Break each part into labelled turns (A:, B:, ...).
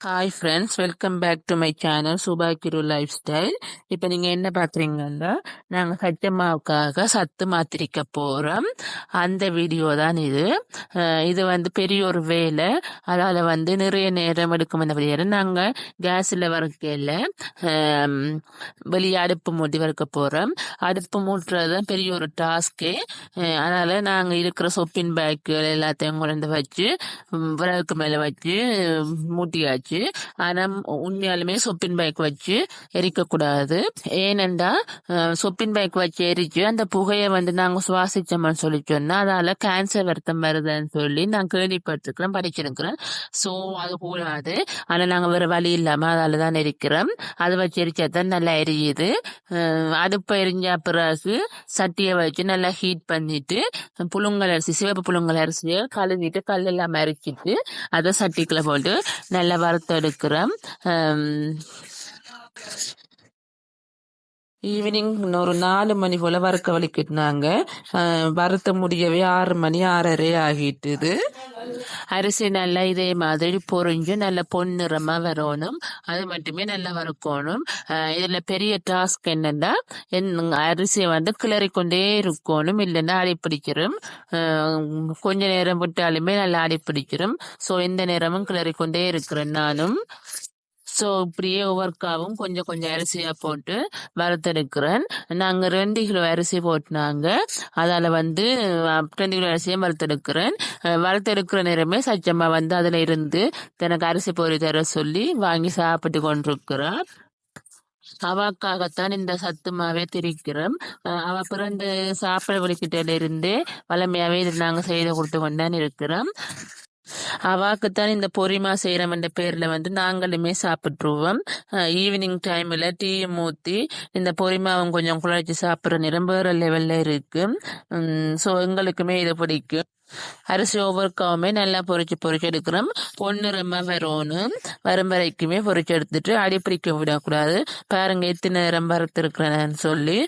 A: Hi friends welcome back to my channel Subha Kiru lifestyle இப்போ நீங்கள் என்ன பார்க்குறீங்கன்னா நாங்கள் சத்தமாவுக்காக சத்து மாத்திரிக்க போகிறோம் அந்த வீடியோ தான் இது. இது வந்து பெரிய ஒரு வேலை. அதால் வந்து நிறைய நேரம் எடுக்கும் இந்த வழியாக நாங்கள் கேஸில் வறுக்கையில் வெளியே அடுப்பு மூட்டி வறுக்க போகிறோம் அடுப்பு மூட்டுறது தான் பெரிய ஒரு டாஸ்க்கு அதனால் நாங்கள் இருக்கிற சொப்பின் பேக்குகள் எல்லாத்தையும் கொண்டு வச்சு விறகுக்கு மேலே வச்சு மூட்டியாச்சு வச்சு ஆனால் உண்மையாலுமே சொப்பின் பைக் வச்சு எரிக்கக்கூடாது ஏனெண்டா சொப்பின் பைக் வச்சு எரிச்சு அந்த புகையை வந்து நாங்கள் சுவாசிச்சோம்னு சொல்லி சொன்னால் அதால் கேன்சர் வருத்தம் வருதுன்னு சொல்லி நான் கேள்விப்பட்டிருக்கிறேன் படிச்சிருக்கிறேன். ஸோ அது கூடாது ஆனால் நாங்கள் வேறு வழி இல்லாமல் அதால் தான் எரிக்கிறோம். அதை வச்சு எரிச்சா தான் நல்லா எரியுது. அஹ், அடுப்பை எரிஞ்ச பிறகு சட்டியை வச்சு நல்லா ஹீட் பண்ணிட்டு புழுங்கல் அரிசி சிவப்பு புழுங்கல் அரிசியை கழுவிட்டு கல்லெல்லாம் அரிச்சிட்டு அதை சட்டிக்குள்ள போட்டு நல்லா வறுத்தெடுக்கிறோம் ஈவினிங் ஒரு நாலு மணி போல வறுக்க வலிக்கிட்டாங்க வறுத்த முடியவே ஆறு மணி ஆறரை ஆகிட்டுது. அரிசி நல்லா இதே மாதிரி பொறிஞ்சு நல்ல பொன்னிறமா வரணும். அது மட்டுமே நல்லா வறுக்கணும். அஹ் இதுல பெரிய டாஸ்க் என்னன்னா என் அரிசியை வந்து கிளறி கொண்டே இருக்கணும். இல்லைன்னா அடி பிடிக்கிறோம். கொஞ்ச நேரம் விட்டாலுமே நல்லா அடிப்பிடிச்சிரும் ஸோ எந்த நேரமும் கிளறி கொண்டே இருக்கிறேன் நானும். ஸோ இப்படியே ஒவ்வொருக்காவும் கொஞ்சம் கொஞ்சம் அரிசியாக போட்டு வறுத்தெடுக்கிறேன். நாங்கள் ரெண்டு கிலோ அரிசி போட்டுனாங்க. அதால் வந்து ரெண்டு கிலோ அரிசியை வறுத்தெடுக்கிறேன். வறுத்தெடுக்கிற நேரமே சச்சம்மா வந்து அதில் இருந்து எனக்கு அரிசி பொறி தர சொல்லி வாங்கி சாப்பிட்டு கொண்டிருக்கிறார் அவாக்காகத்தான் இந்த சத்துமாவே திரிக்கிறோம். அவ பிறந்த சாப்பிட வலிக்கிட்டல இருந்து வளமையாவே இது நாங்கள் செய்து கொடுத்து கொண்டான் இருக்கிறோம். அவாக்குத்தான் இந்த பொரிமா செய்யறோம் என்ற பேர்ல வந்து நாங்களுமே சாப்பிட்டுருவோம். ஈவினிங் டைம்ல டீயை ஊத்தி இந்த பொரிமாவும் கொஞ்சம் குழச்சி சாப்பிட்ற நிறம் லெவலில் லெவல்ல இருக்கு. ஸோ எங்களுக்குமே இது பிடிக்கும். அரிசி ஒவ்வொருக்காவுமே நல்லா பொரிச்சு பொறிச்சு எடுக்கிறோம். பொன்னிறமா வரணும் வரும் வரைக்குமே பொரிச்சு எடுத்துட்டு அடிப்பிடிக்க விடக்கூடாது. பாருங்க எத்தனை நேரம் வறுத்திருக்கிறேன்னு சொல்லி.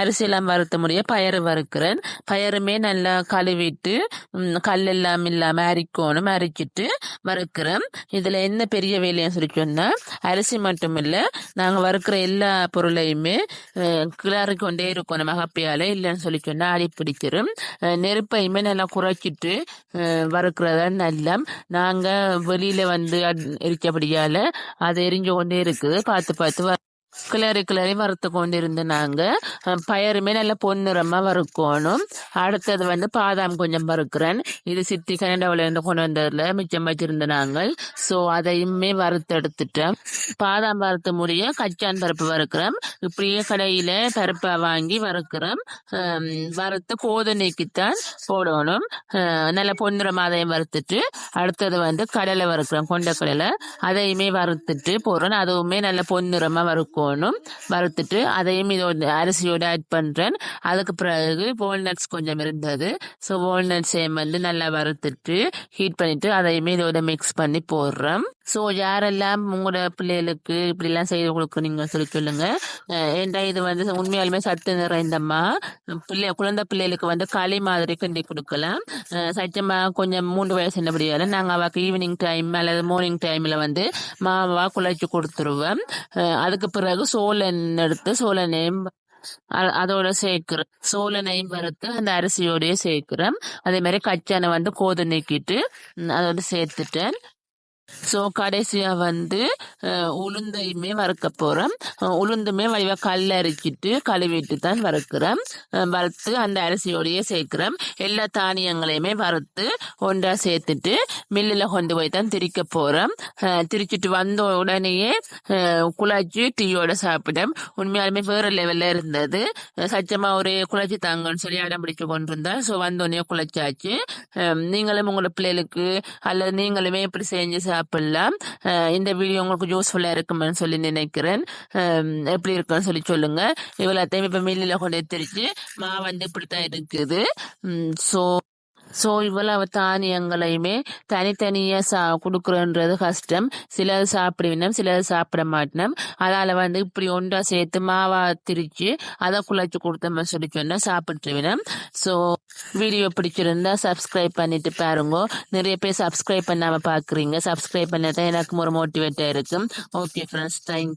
A: அரிசியெல்லாம் வறுத்த முடிய பயறு வறுக்கிறேன். பயருமே நல்லா கழுவிட்டு ம், கல் எல்லாம் இல்லாம அரிக்கணும் அரிச்சிட்டு வறுக்கிறேன். இதுல என்ன பெரிய வேலைன்னு சொல்லி சொன்னா அரிசி மட்டும் இல்ல நாங்க வறுக்கிற எல்லா பொருளையுமே அஹ், கிளறி கொண்டே இருக்கணும் மகப்பையால இல்லைன்னு சொல்லி சொன்னா அடி பிடிக்கிறோம் நெருப்பையுமே நல்லா குறைச்சிட்டு அஹ், வறுக்கிறதா நல்லா நாங்க வெளியில வந்து அட்- அது எரிஞ்சு கொண்டே இருக்குது. பார்த்து பார்த்து வ- கிளறி கிளறி வறுத்து கொண்டிருந்து நாங்கள் பயருமே நல்ல பொன்னிறமாக வறுக்கணும். அடுத்தது வந்து பாதாம் கொஞ்சம் வறுக்கிறேன். இது சித்தி கனடாவிலேருந்து கொண்டு வந்ததில் மிச்சம் வச்சிருந்த நாங்கள் ஸோ அதையுமே வறுத்து எடுத்துட்டேன் பாதாம் வறுத்து முடிய கச்சான் பருப்பு வறுக்கிறோம் இப்படியே கடையில பருப்பை வாங்கி வறுக்கிறோம் ஹம், வறுத்து கோதனைக்குத்தான் போடணும். அஹ், நல்ல பொன்னிறமா அதையும் வறுத்துட்டு அடுத்தது வந்து கடலை வறுக்கிறோம் கொண்ட கடலை அதையுமே வறுத்துட்டு போடுறோம் அதுவுமே நல்ல வறுக்கும். போகணும் வறுத்துட்டு அதையும் இதோட அரிசியோட ஆட் பண்ணுறேன் அதுக்கு பிறகு வால்நட்ஸ் கொஞ்சம் இருந்தது. ஸோ வால்நட்ஸையும் வந்து நல்லா வறுத்துட்டு ஹீட் பண்ணிவிட்டு அதையுமே இதோட மிக்ஸ் பண்ணி போடுறேன். ஸோ யாரெல்லாம் உங்களோட பிள்ளைகளுக்கு இப்படிலாம் செய்து நீங்க சொல்லி சொல்லுங்க. ஏன்டா இது வந்து உண்மையாலுமே சத்து நிறைந்தம்மா? பிள்ளை குழந்தை பிள்ளைகளுக்கு வந்து களி மாதிரி கிண்டி கொடுக்கலாம். அஹ் சச்சம்மா கொஞ்சம் மூன்று வயசு என்னபடியால நாங்கள் அவளுக்கு ஈவினிங் டைம் அல்லது மார்னிங் டைமில் வந்து மாவா குழைச்சி கொடுத்துருவோம். அதுக்கு பிறகு சோழன் எடுத்து சோளனையும் அதோட சேர்க்கிறோம். சோளனையும் வறுத்து அந்த அரிசியோடய சேர்க்கிறோம். அதே மாதிரி கச்சானை வந்து கோது நீக்கிட்டு அதோட சேர்த்துட்டேன். ஸோ கடைசியாக வந்து உளுந்தையுமே வறுக்க போகிறோம் உளுந்துமே வடிவா கல்ல அரிச்சிட்டு கழுவிட்டு தான் வறுக்கிறோம் வறுத்து அந்த அரிசியோடையே சேர்க்கிறோம். எல்லா தானியங்களையுமே வறுத்து ஒன்றா சேர்த்துட்டு மில்லில் கொண்டு போய் தான் திரிக்க போகிறோம் திரிச்சிட்டு வந்த உடனேயே அஹ், குழச்சி டீயோட சாப்பிடும் உண்மையாலுமே வேறு லெவலில் இருந்தது. சச்சமா ஒரே குழச்சி தாங்கன்னு சொல்லி அடம் பிடிச்சு கொண்டிருந்தேன் ஸோ வந்தோடனே குழச்சாச்சு. நீங்களும் உங்களோட பிள்ளைகளுக்கு அல்லது நீங்களுமே இப்படி செஞ்சு சாப்பிடலாம் இந்த வீடியோ உங்களுக்கு யூஸ்ஃபுல்லாக இருக்குமென்னு சொல்லி நினைக்கிறேன். எப்படி இருக்குன்னு சொல்லி சொல்லுங்க. இவ்வளோத்தையும் இப்போ மில்லில் கொண்டு தெரிச்சு மா வந்து இப்படி தான் இருக்குது ஸோ ஸோ இவ்வளவு தானியங்களையுமே தனித்தனியாக சா கொடுக்குறோன்றது கஷ்டம். சிலது சாப்பிடுவினோம் சிலது சாப்பிட மாட்டினோம் அதால் வந்து இப்படி ஒன்றா சேர்த்து மாவா திரிச்சு அதை குழைச்சி கொடுத்தோம்னு சொல்லி சொன்னால் சாப்பிட்டுருவினோம் ஸோ வீடியோ பிடிச்சிருந்தா சப்ஸ்கிரைப் பண்ணிட்டு பாருங்க. நிறைய பேர் சப்ஸ்கிரைப் பண்ணாமல் பார்க்குறீங்க சப்ஸ்கிரைப் பண்ணதான் எனக்கு ஒரு மோட்டிவேட்டாக இருக்கும். Okay friends thank you